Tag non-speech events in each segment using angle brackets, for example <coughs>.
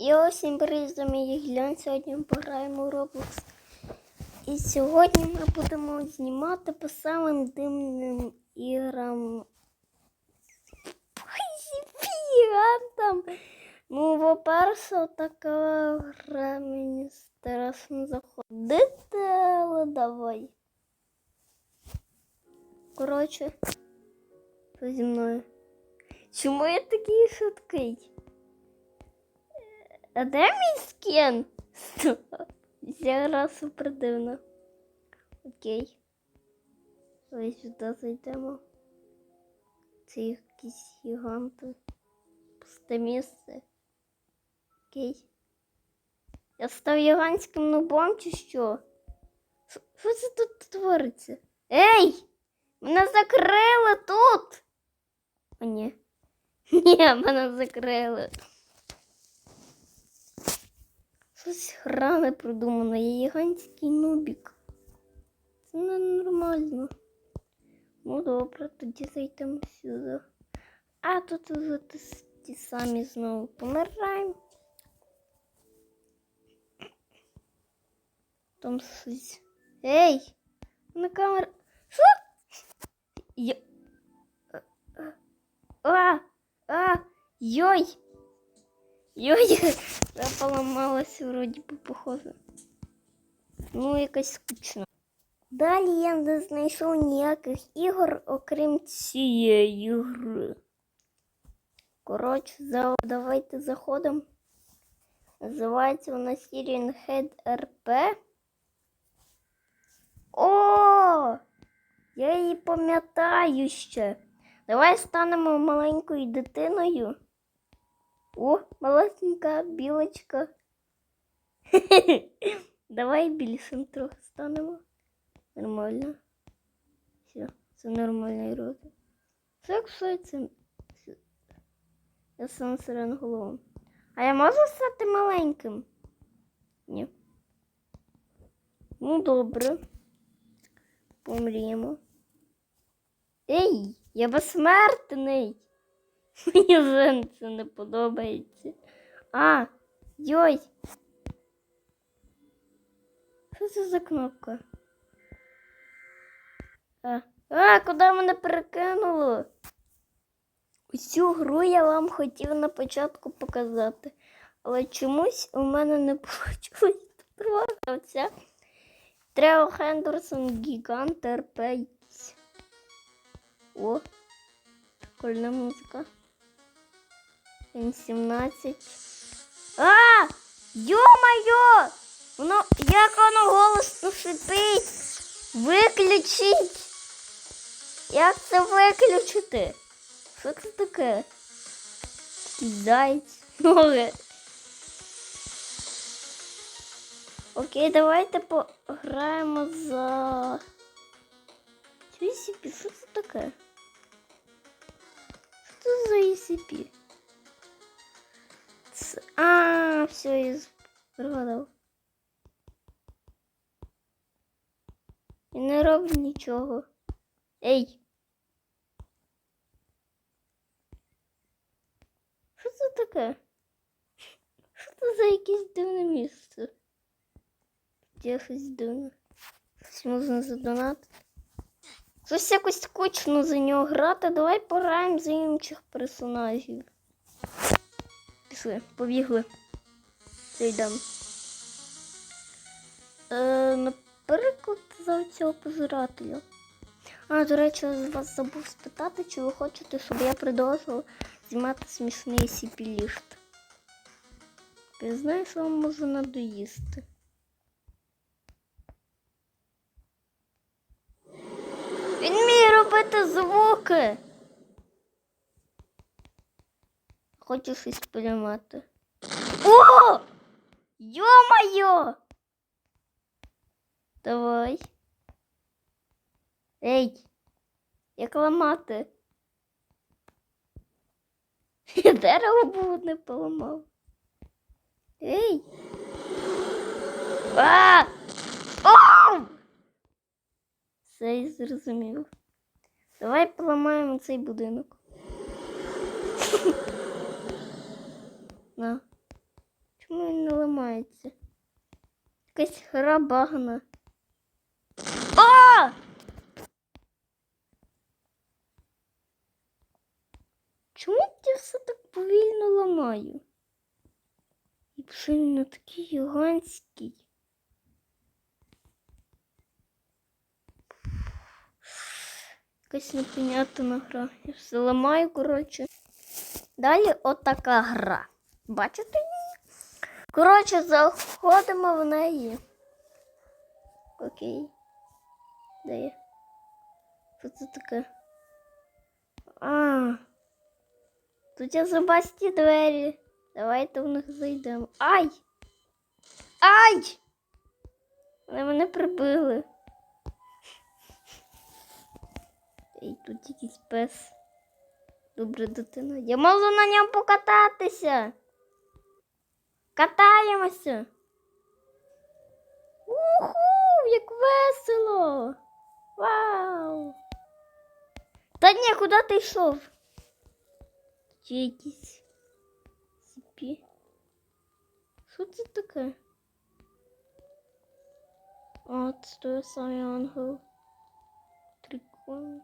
І ось привіт, з вами я Гілян. Сьогодні ми пограємо у Roblox. І сьогодні ми будемо знімати по самим дивним іграм. Гігантам. Ну, по-перше, така гра мені страшно заходити, але давай. Коротше, зі мною? Чому я такий швидкий? А де мій скін? <laughs> Ця супер дивна. Окей. Ось сюди зайдемо. Це якісь гіганти. Пусте місце. Окей. Я став гігантським нубом чи? Що- Що це тут твориться? Ей! Мене закрили тут! О, ні. <laughs> Ні, мене закрили. Щось гра не придумана, я гігантський нубік. Це ненормально. Ну добре, тоді зайдемо сюди. А тут вже ті, самі знову помираємо. Там щось. Ей! На камера. Що? Я... А! А! Йой! Йой! <laughs> Я поламалась вроді би похоже. Ну, якась скучно. Далі я не знайшов ніяких ігор, окрім цієї гри. Коротше, давайте заходимо. Називається вона Syrian Head RP. О! Я її пам'ятаю ще. Давай станемо маленькою дитиною. О, малесенька білочка. <laughs> Давай більшим трохи станемо. Нормально. Все, це нормальний розмір. Це це- Я сам сиреноголовим. А я можу стати маленьким? Ні. Ну, добре. Помріємо. Ей, я безсмертний. Мені вже це не подобається. А, йой. Що це за кнопка? А, а куди мене перекинуло? Усю гру я вам хотів на початку показати, але чомусь у мене не вийшло гравця. Трео Хендерсон Гігант РП. О, прикольна музика. Він 17. А! Йо-моє! Воно, як воно голосно шипить! Виключіть! Як це виключити? Що це таке? Зайць. Ноги. Окей, давайте пограємо за. ECP, що це таке? Що це за ECP? Це... А, все, я пригадав. І не роблю нічого. Ей! Що це таке? Що це за якесь дивне місце? Де щось дивне? Щось можна задонатити. Щось якось скучно за нього грати. Давай пограємо за інших персонажів. Пішли, побігли. Зайдемо. Е, наприклад, за цього пожирателя. А, до речі, я з вас забув спитати, чи ви хочете, щоб я продовжував знімати смішний сіпіліст. Я знаю, що вам може надоїсти. Він вміє робити звуки. Хочу щось поламати. О! Йо-моє! Давай. Ей! Як ламати? <laughs> Я дерево було не поламав. Ей! А! Оу! Все я зрозумів. Давай поламаємо цей будинок. <laughs> На. Чому він не ламається? Якась гра багана. А! Чому я все так повільно ламаю? І пшенно такий гігантський. Якась непонятна гра. Я все ламаю, коротше. Далі отака гра. Бачите її? Коротше, заходимо в неї. Окей. Де я? Що це таке? А. Тут є забасті двері. Давайте в них зайдемо. Ай! Ай! Вони мене прибили. І тут якийсь пес. Добре, дитина. Я можу на ньому покататися. Катаємося. Уху, як весело. Вау. Та ні, куди ти йшов? Чи якісь ціпі? Що це таке? Це той самий ангел. Прикольно.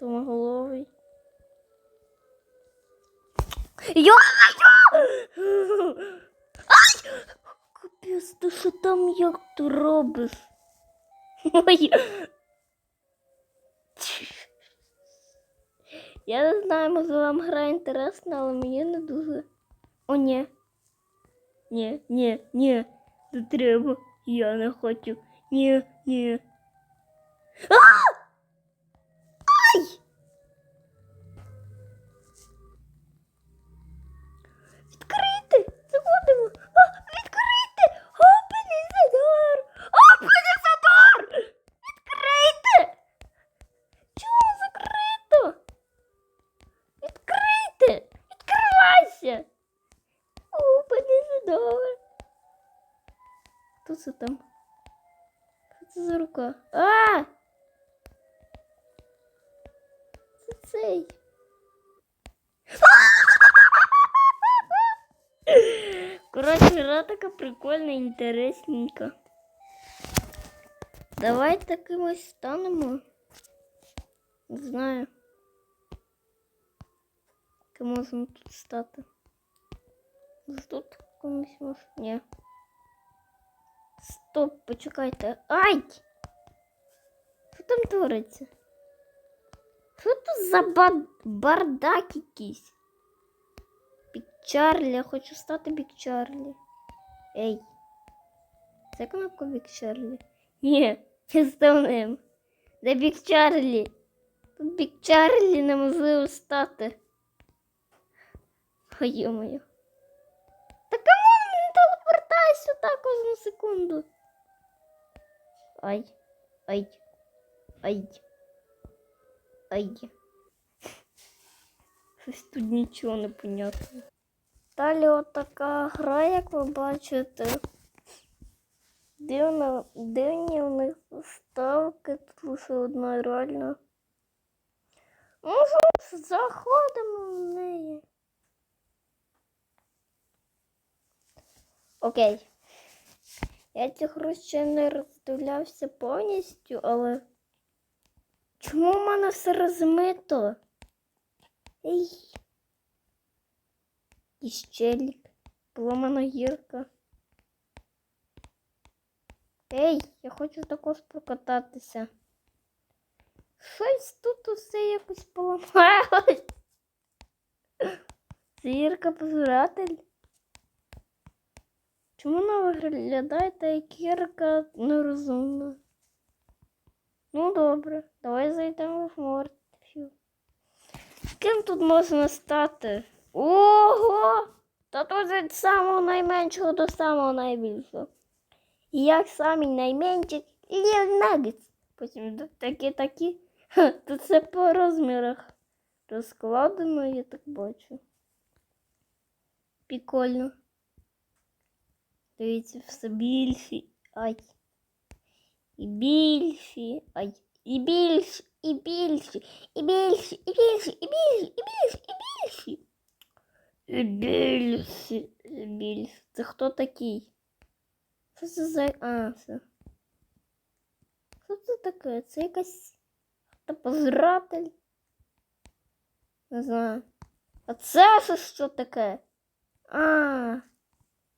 Томоголовий. Йо! Ай! Капець, ти що там як ти робиш? Ой. Я не знаю, може вам гра інтересна, але мені не дуже. О, ні. Ні, ні, ні, не треба. Я не хочу. Ні, ні. А! Цей. Коротше, гра така прикольна. Давай такимось станемо. Не знаю. Ким можемо тут стати? Тут комусь може? Ні. Стоп, почекайте. Ай! Що там твориться? Що тут за ба- бардак якийсь? Бік Чарлі, я хочу стати Бік Чарлі. Ей. Це кнопка Бік Чарлі? Ні, я став ним. Де Бік Чарлі? Тут Бік Чарлі неможливо стати. Ой, йо-моє. Та камон, не телепортайся так одну секунду. Ай, ай, ай. Ай. Щось тут нічого не понятно. Далі отака гра, як ви бачите. Дивно, дивні у них ставки, тут лише одна реально. Може, заходимо в неї. Окей. Я цю гру ще не роздивлявся повністю, але чому в мене все розмито? Ей. І щелік. Поломана гірка. Ей, я хочу також прокататися. Щось тут усе якось поламалось. Це гірка пожиратель. Чому вона виглядає як гірка нерозумна? Ну добре, давай зайдемо в Мортфіл. Ким тут можна стати? Ого! Та тут від самого найменшого до самого найбільшого. І як самий найменший Ліл Нагетс. Потім такі такі. Ха, Тут все по розмірах розкладено, я так бачу. Прикольно. Дивіться, все більші. Ай. І більші. Ай. І більші, і більші, і більші, і більші, і більші, і більші, і більші. Більс. Більс. Це хто такий? Що це за. А, це. Що це таке? Це якась. Та позиратель. Не знаю. А це ж що таке? А.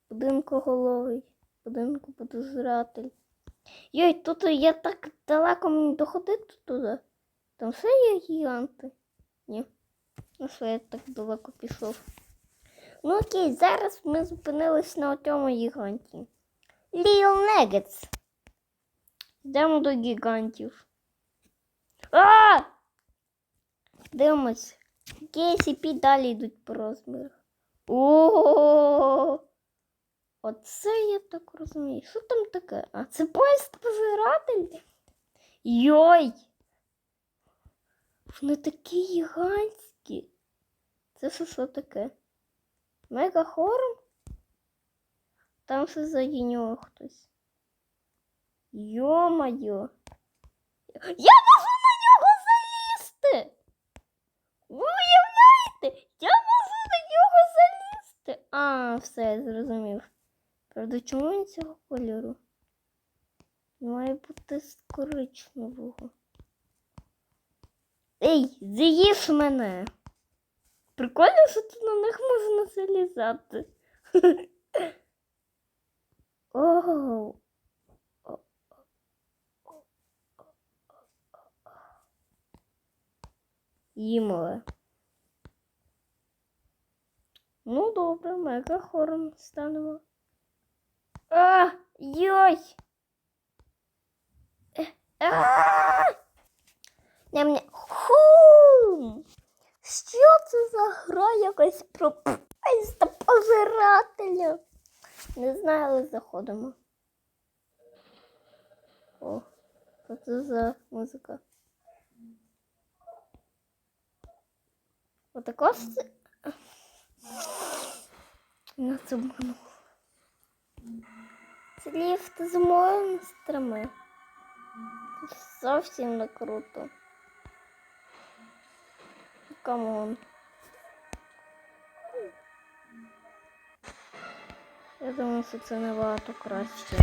Будинкоголовий. Будинку подозратель. Йой, тут я так далеко мені доходити туди. Там все є гіганти. Ні. Ну що я так далеко пішов. Ну окей, зараз ми зупинились на цьому гіганті. Ліл Негетс. Йдемо до гігантів. А! Дивимось. KCP далі йдуть по розмірах. О! Оце я так розумію. Що там таке? А це поїзд пожиратель? Йой! Вони такі гігантські. Це що, що таке? Мегахорм? Там все заді нього хтось. Йо-моє. Я можу на нього залізти! Уявляєте? Я можу на нього залізти! А, все, я зрозумів. Правда, чому він цього кольору? Має бути з коричневого. Ей, з'їж мене! Прикольно, що тут на них можна залізати. <laughs> Ого. Їмове. Ну, добре, мега хором станемо. А, йой! Е, а! Ням-ням. Ху! Що це за гра якась про пожирателя? Не знаю, але заходимо. О, що це за музика? Отако це. На цьому. Це ліфт з монстрами. Зовсім не круто. Камон. Я думаю, що це набагато краще.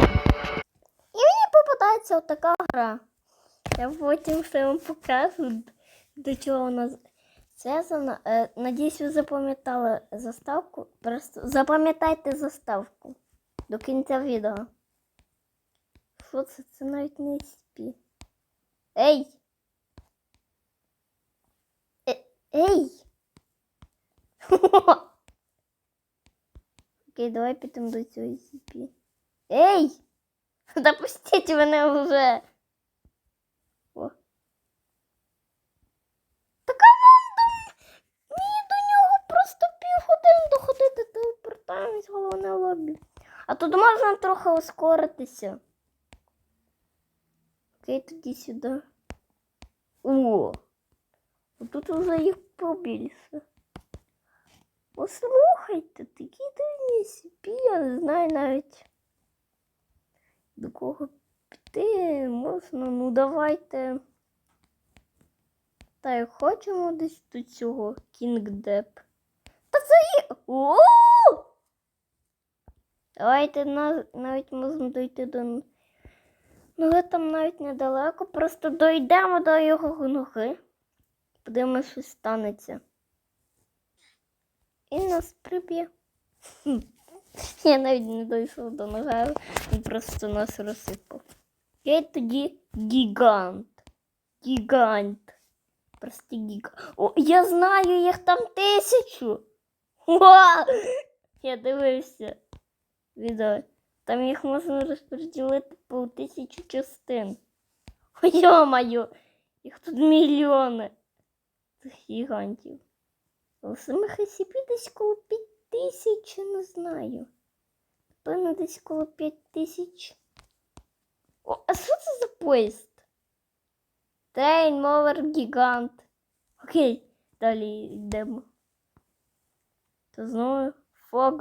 І мені попадається отака гра. Я потім все вам покажу, до чого вона зв'язана. Е, надіюсь, ви запам'ятали заставку. Просто запам'ятайте заставку до кінця відео. Що це? Це навіть не спі. Ей! Е, ей! <laughs> Окей, давай підемо до цього SCP. Ей! <laughs> Допустіть мене вже. О. Та команда! Мені до нього просто півгодини доходити телепортуємось в головне лобі. А тут можна трохи ускоритися. Окей, тоді сюди. О! Тут вже їх побільше. Послухайте, такі дивні сіпі, я не знаю навіть до кого піти можна. Ну давайте. Та як хочемо десь до цього Кінгдеп. Та це є. О! Давайте навіть можемо дойти до. Ну, але там навіть недалеко. Просто дойдемо до його ноги. Подивимось, що станеться. І нас приб'є. <laughs> Я навіть не дійшов до ноги, він просто нас розсипав. Я тоді гігант. Гігант. Просто гігант. О, я знаю, їх там тисячу. Уа! Я дивився відео. Там їх можна розподілити по тисячу частин. <laughs> Йо-моє, їх тут мільйони цих гігантів. Але самих SCP десь коло 5 тисяч, не знаю. Напевно, десь коло 5 тисяч. О, а що це за поїзд? Трейн, мовер, гігант. Окей, далі йдемо. То знову фог,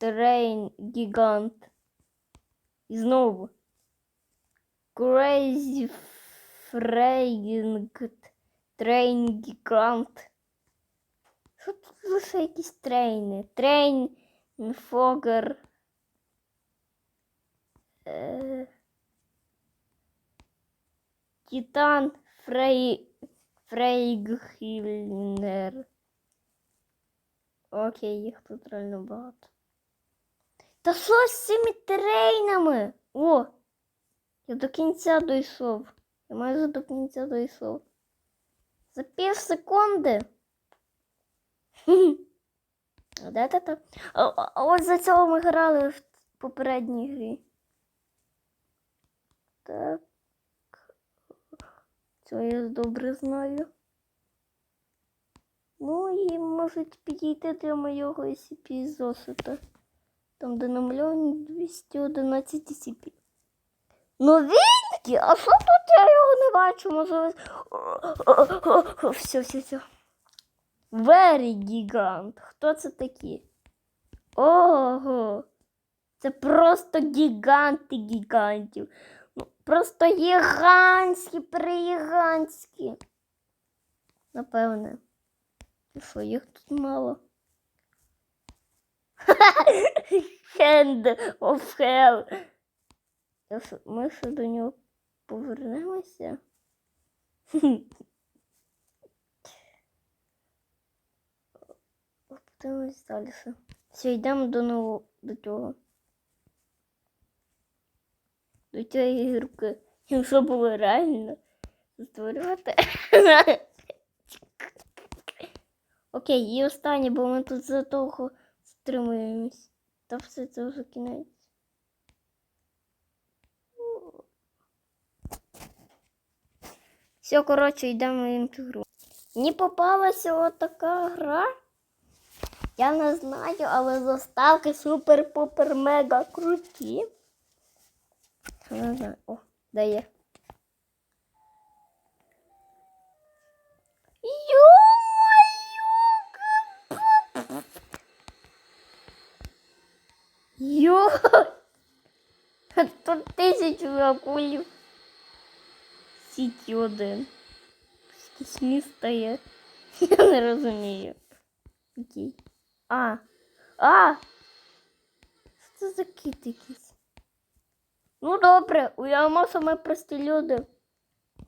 трейн, гігант. І знову. Crazy Fragment, трейн, гігант. Що тут лише якісь трейни? Трейн, Фогер. Е... Титан Фрей... Фрейгхільнер. Окей, їх тут реально багато. Та що з цими трейнами? О! Я до кінця дійшов. Я майже до кінця дійшов. За пів секунди. <laughs> А де ти там? А, ось за цього ми грали в попередній грі. Так. Це я добре знаю. Ну і можуть підійти для моєго SCP зошита. Там, де намальовані 211 SCP. Новенькі? А що тут я його не бачу? Може. Все, все, все. Very гігант. Хто це такі? Ого. Це просто гіганти гігантів. Ну, просто гігантські, пригігантські. Напевне. Що, їх тут мало? <laughs> Hand of hell. Ми ще до нього повернемося. <laughs> Подивимось далі. Все, йдемо до нового до цього. До цієї гірки. І що було реально створювати. <laughs> Окей, і останнє, бо ми тут за того стримуємось. Та все це вже кінець. Все, коротше, йдемо в іншу гру. Мені попалася отака гра. Я не знаю, але заставки супер-пупер мега круті. Не знаю. О, де є. Йо! Тут тисячу акулів. Сіті один. Якийсь місто є. Я не розумію. Окей. А. А! Що це за кіт якийсь? Ну добре, уявимо, що ми прості люди.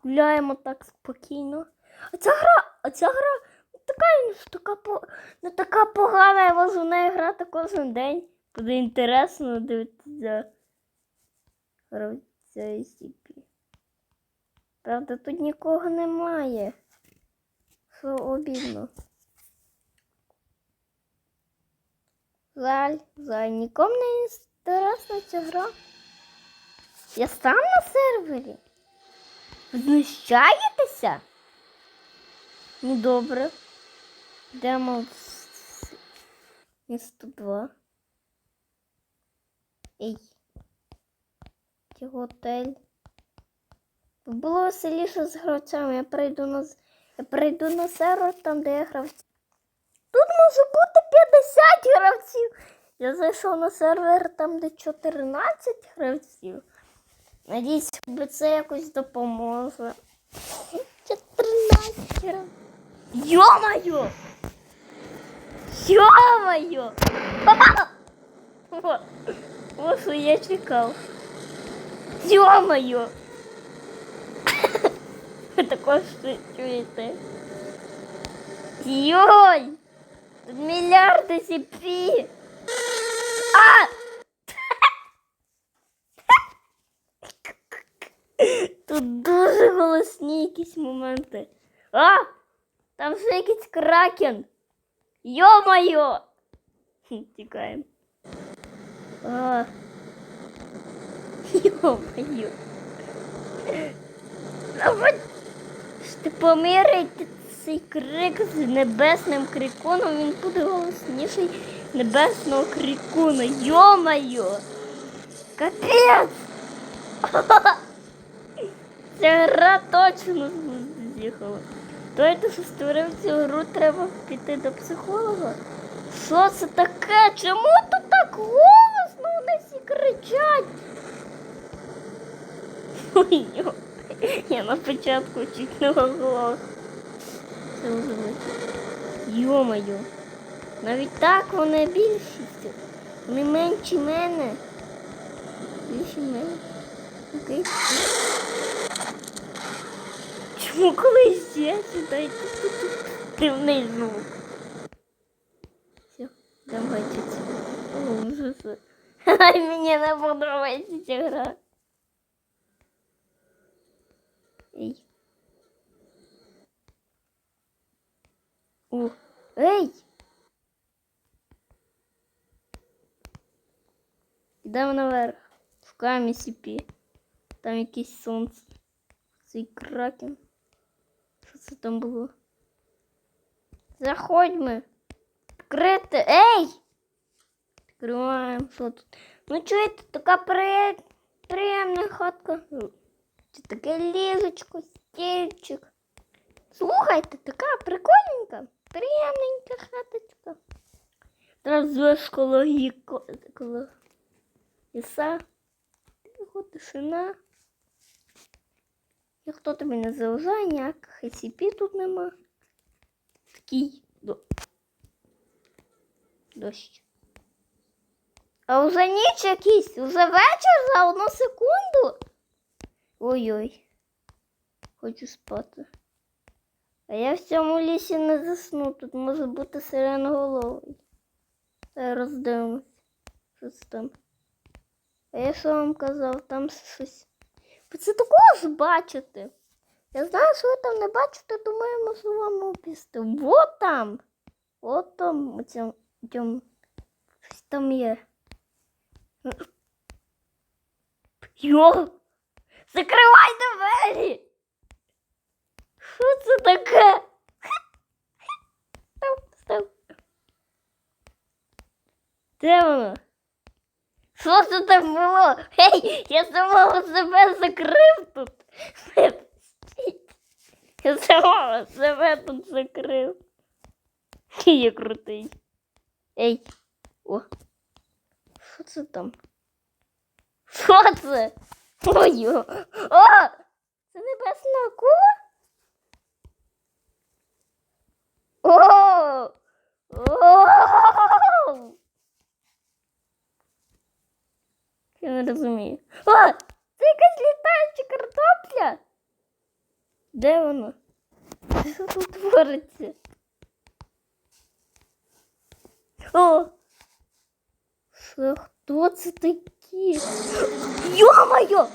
Гуляємо так спокійно. А ця гра, а ця гра не така, не така, не така погана, я можу в неї грати кожен день. Буде інтересно дивитися гравця SCP. Правда, тут нікого немає. Що обідно. Жаль, жаль, нікому не інтересна ця гра. Я сам на сервері. Ви знущаєтеся? Ну добре. Йдемо в місто 2. Ей. Готель. Було веселіше з гравцями. Я прийду на я прийду на сервер там, де я гравці. Тут може бути 50 гравців. Я зайшов на сервер там, де 14 гравців. Надіюсь, би це якось допоможе. 14 гравців. Йо-моє! Йо-моє! О, О, що я чекав. Йо-моє! <coughs> Ви також що чуєте? Йой! Тут мільярди сіпі! А! <laughs> Тут дуже голосні якісь моменти. А! Там ще якийсь кракен. Йо-моє! Хм, Тікаємо. Йо-моє. Ти поміряйте цей крик з небесним крикуном, він буде голосніший небесного крикуна. Йо-моє! Капець! <laughs> Ця гра точно з'їхала. Той, хто створив цю гру, треба піти до психолога. Що це таке? Чому тут так кричать? Ой, йо. Я на початку чуть не голос. Це. Йо-моє. Навіть так вони більшість. Вони менші мене. Більші мене. Окей. Чому колись я сюди ти внизу? Все, давай чуть. Ужас. Ай, мені не подобається ця гра. Ей. О, ей! Йдемо наверх. Шукаємо сіпі. Там якесь сонце. Цей кракен. Що це там було? Заходьмо. Відкрити. Ей! Відкриваємо. Що тут? Ну чуєте, така при... приємна хатка. Це таке ліжечко, стільчик. Слухайте, така прикольненька, приємненька хаточка. Зараз коло коло ліса. Тихо, тишина. Ніхто тобі не заважає, ніяких SCP тут нема. Такий до... дощ. А вже ніч якийсь, вже вечір за одну секунду. Ой-ой. Хочу спати. А я в цьому лісі не засну. Тут може бути сиреноголовий. Зараз роздивимось. Що це там? А я що вам казав, там щось. Це також бачите. Я знаю, що ви там не бачите, думаю, можу вам опісти. Вот там. От там. Щось там є. Йо! Закривай двері! Що це таке? Стоп, стоп. Де воно? Що це так було? Гей, я самого себе закрив тут. Я самого себе тут закрив. Який я крутий. Ей. О. Що це там? Що це? Ой. О! Це небесна акула? О! О! Я не розумію. О! Це якась літаюча картопля. Де воно? Що тут твориться? О! Хто це такі? Йо-моє!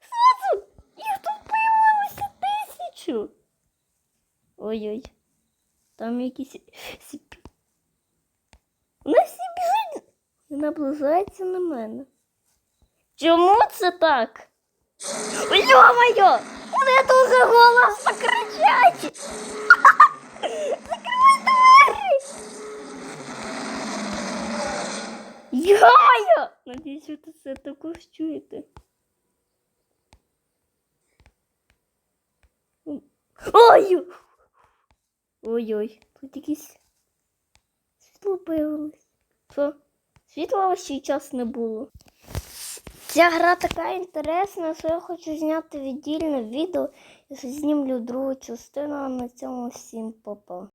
Це? Їх тут появилося тисячу. Ой-ой. Там якісь. Вони всі біжать і наближаються на мене. Чому це так? Йо-моє! Вони дуже голосно кричать! <laughs> Закривай двері! Йо-моє! Надіюсь, ви це також чуєте. Ой! Ой-ой, тут якесь світло появилось. Що? Світла ще час не було. Ця гра така інтересна, що я хочу зняти віддільне відео. Я знімлю другу частину, а на цьому всім па-па.